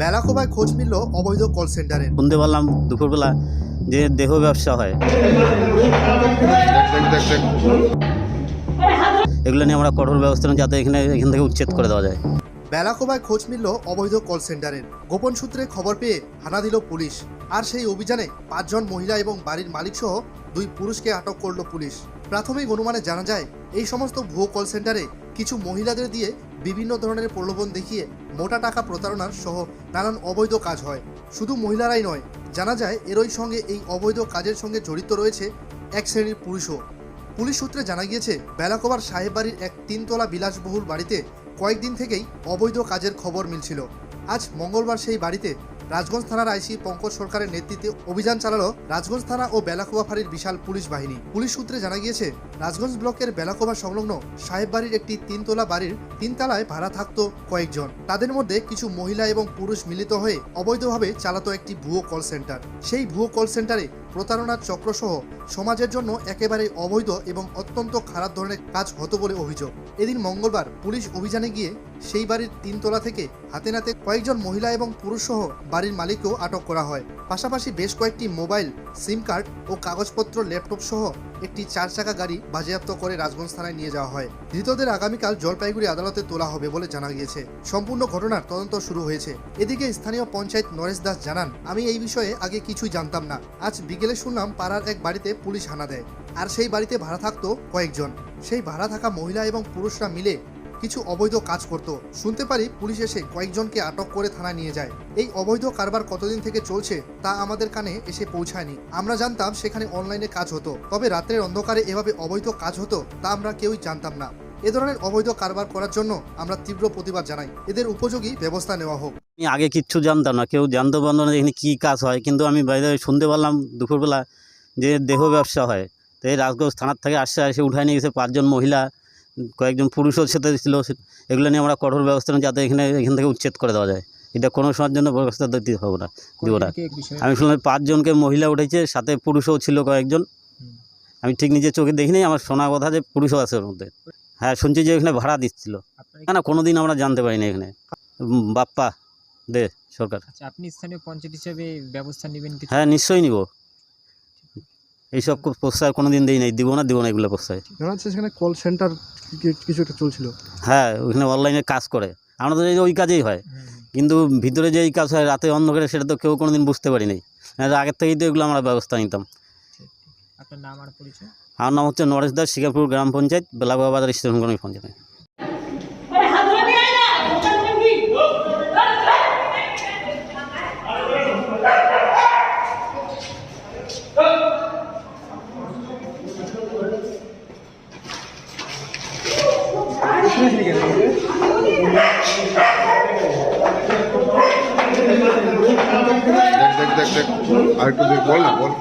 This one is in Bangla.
বেলাকোবায় খোঁজ মিলল অবৈধ কল সেন্টারের শুনতে পারলাম দুপুরবেলা যে দেহ ব্যবসা হয়। এগুলো নিয়ে আমরা কঠোর ব্যবস্থা নিই যাতে এখানে এখান থেকে উচ্ছেদ করে দেওয়া যায়। বেলাকোবায় খোঁজ মিলল অবৈধ কল সেন্টারের গোপন সূত্রে খবর পেয়ে হানা দিল পুলিশ। আর সেই অভিযানে পাঁচজন মহিলা এবং বাড়ির মালিক সহ দুই পুরুষকে আটক করল পুলিশ। প্রাথমিক অনুমানে জানা যায়, এই সমস্ত ভুয়ো কল সেন্টারে কিছু মহিলাদের দিয়ে বিভিন্ন ধরনের প্রলোভন দেখিয়ে মোটা টাকা প্রতারণার সহ নানান অবৈধ কাজ হয়। শুধু মহিলারাই নয়, জানা যায় এরই সঙ্গে এই অবৈধ কাজের সঙ্গে জড়িত রয়েছে এক শ্রেণির পুরুষও। পুলিশ সূত্রে জানা গিয়েছে বেলাকোবার সাহেব বাড়ির এক তিনতলা বিলাসবহুল বাড়িতে কয়েকদিন থেকেই অবৈধ কাজের খবর মিলছিল। আজ মঙ্গলবার সেই বাড়িতে রাজগঞ্জ থানার আইসি পঙ্কজ সরকারের নেতৃত্বে অভিযান চালালো রাজগঞ্জ থানা ও বেলাকোবা ফাঁড়ির বিশাল পুলিশ বাহিনী। পুলিশ সূত্রে জানা গিয়েছে, রাজগঞ্জ ব্লকের বেলাকোবা সংলগ্ন সাহেব বাড়ির একটি তিনতলা বাড়ির তিনতলায় ভাড়া থাকত কয়েকজন। তাদের মধ্যে কিছু মহিলা এবং পুরুষ মিলিত হয়ে অবৈধভাবে চালাতো একটি ভুয়ো কল সেন্টার। সেই ভুয়ো কল সেন্টারে প্রতারণার চক্রসহ সমাজের জন্য একেবারেই অবৈধ এবং অত্যন্ত খারাপ ধরনের কাজ হতো বলে অভিযোগ। এদিন মঙ্গলবার পুলিশ অভিযানে গিয়ে সেই বাড়ির তিনতলা থেকে হাতে নাতে কয়েকজন মহিলা এবং পুরুষ সহ বাড়ির মালিককেও আটক করা হয়। পাশাপাশি বেশ কয়েকটি মোবাইল, সিম কার্ড ও কাগজপত্র, ল্যাপটপ সহ একটি চার চাকা গাড়ি বাজেয়াপ্ত করে রাজগঞ্জ থানায় নিয়ে যাওয়া হয়। ধৃতদের আগামীকাল জলপাইগুড়ি আদালতে তোলা হবে বলে জানা গিয়েছে। সম্পূর্ণ ঘটনার তদন্ত শুরু হয়েছে। এদিকে স্থানীয় পঞ্চায়েত নরেশ দাস জানান, আমি এই বিষয়ে আগে কিছুই জানতাম না। আজ বিকেলে শুনলাম পাড়ার এক বাড়িতে পুলিশ হানা দেয়। আর সেই বাড়িতে ভাড়া থাকতো কয়েকজন। সেই ভাড়া থাকা মহিলা এবং পুরুষরা মিলে কিছু অবৈধ কাজ করত। শুনতে পারি পুলিশ এসে কয়েকজনকে আটক করে থানায় নিয়ে যায়। এই অবৈধ কারবার কতদিন থেকে চলছে তা আমাদের কানে এসে পৌঁছায়নি। আমরা জানতাম সেখানে অনলাইনে কাজ হতো। তবে রাত্রের অন্ধকারে এভাবে অবৈধ কাজ হতো তা আমরা কেউই জানতাম না। এ ধরনের অবৈধ কারবার করার জন্য আমরা তীব্র প্রতিবাদ জানাই। এদের উপযোগী ব্যবস্থা নেওয়া হোক। আমি আগে কিচ্ছু জানতাম না। কেউ জানতে পারল না এখানে কী কাজ হয়। কিন্তু আমি বাইরে শুনতে পারলাম দুপুরবেলা যে দেহ ব্যবসা হয়। তো এই রাজগঞ্জ থানার থেকে আসছে এসে উঠায় নিয়ে গেছে পাঁচজন মহিলা। কয়েকজন পুরুষও সাথে ছিল এগুলো নিয়ে আমরা কঠোর ব্যবস্থা নিই যাতে এখানে এখান থেকে উচ্ছেদ করে দেওয়া যায়। এটা কোনো সময়ের জন্য ব্যবস্থা দিতে হবে না দিব না। আমি শুনলাম পাঁচজনকে মহিলা উঠেছে সাথে পুরুষও ছিল কয়েকজন। আমি ঠিক নিজে চোখে দেখিনি আমার শোনা কথা যে পুরুষও আছে ওর মধ্যে। হ্যাঁ শুনছি যে এখানে ভাড়া দিচ্ছিল। না না কোনো দিন আমরা জানতে পারিনি এখানে। বাপ্পা দে সরকার। আচ্ছা আপনি স্থানীয় পঞ্চায়েত হিসেবে ব্যবস্থা নেবেন হ্যাঁ নিশ্চয়ই নিব। এইসব প্রশ্রয় কোনো দিন দিই নাই দিব না দিব না এগুলো প্রশ্রয় জানা যাচ্ছে সেখানে কল সেন্টার কিছু একটা চলছিল। হ্যাঁ ওইখানে অনলাইনে কাজ করে। আমাদের এই ওই কাজেই হয়। কিন্তু ভিতরে যে এই কাজ হয় রাতে অন্ধকারে সেটা তো কেউ কোনো দিন বুঝতে পারি নাই। আগের থেকেই তো এগুলো আমরা ব্যবস্থা নিতাম। আপনার নাম আর পরিচয়? আমার নাম হচ্ছে নরেশ দাস শিকারপুর গ্রাম পঞ্চায়েত বেলাগোয়া বাজার স্টেশন কর্মী পঞ্চায়েত। দেখ দেখ আর একটু বল না বল।